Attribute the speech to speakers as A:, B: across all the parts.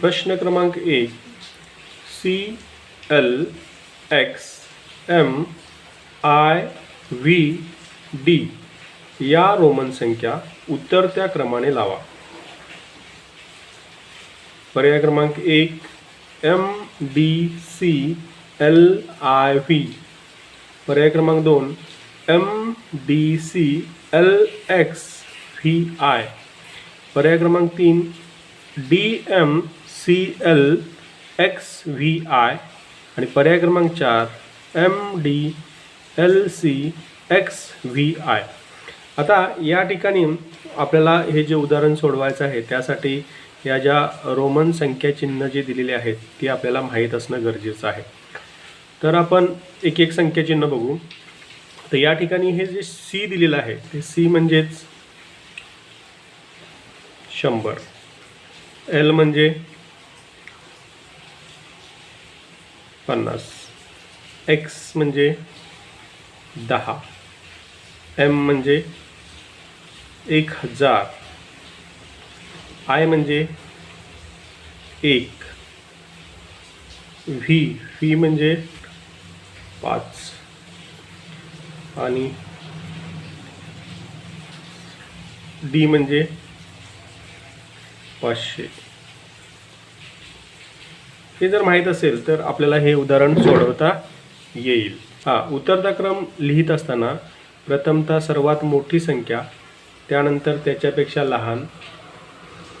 A: प्रश्न क्रमांक एक C L X M I V D या रोमन संख्या उतरत्या क्रमाने लावा. पर्याय क्रमांक एक M D C L I V पर्याय क्रमांक दोन M D C L X V I पर्याय क्रमांक तीन D M C L X V I आणि पर्याय क्रमांक चार M D L C X V I आता या ठिकाणी आपल्याला हे जे उदाहरण सोडवायचं आहे त्यासाठी या ज्या रोमन संख्या चिन्ह जे दिलेले आहेत ते आपल्याला माहीत असणं गरजेचं आहे. तर आपण एक एक संख्या चिन्ह बघू. तर या ठिकाणी हे जे सी दिलेलं आहे ते सी म्हणजेच शंभर. एल म्हणजे पन्नास. एक्स म्हणजे दहा. एम म्हणजे एक हजार. आय म्हणजे एक. व्ही व्ही म्हणजे पाच. आणि डी म्हणजे पाचशे. हे जर माहीत असेल तर आपल्याला हे उदाहरण सोडवता येईल. हा उतरता क्रम लिहित असताना प्रथमतः सर्वात मोठी संख्या त्यानंतर त्याच्यापेक्षा लहान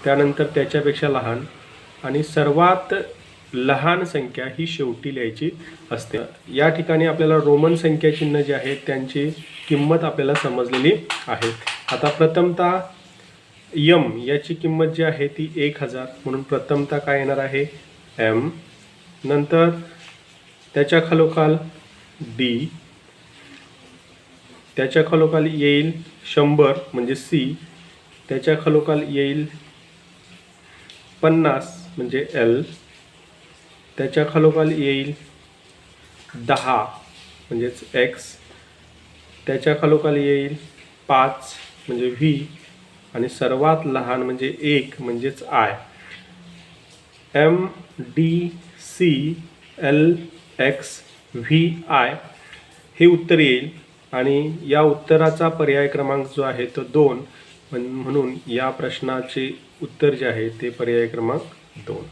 A: त्यानंतर त्याच्यापेक्षा लहान आणि सर्वात लहान संख्या ही शेवटी लिहायची असते. या ठिकाणी आपल्याला रोमन संख्या चिन्ह जे आहेत त्यांची किंमत आपल्याला समजलेली आहे. आता प्रथमतः यम याची किंमत जी आहे ती एक हजार म्हणून प्रथमतः काय येणार आहे? एम नंतर त्याच्या खालोखाल डी त्याच्या खालोखाल येईल शंभर म्हणजे सी त्याच्या खालोखाल येईल पन्नास म्हणजे एल त्याच्या खालोखाल येईल दहा म्हणजेच एक्स त्याच्या खालोखाल येईल पाच म्हणजे व्ही आणि सर्वात लहान म्हणजे एक म्हणजेच I M D C L X V I हे उत्तर येईल आणि या उत्तराचा पर्याय क्रमांक जो आहे तो दोन. म्हणून या प्रश्नाचे उत्तर जे आहे ते पर्याय क्रमांक दोन.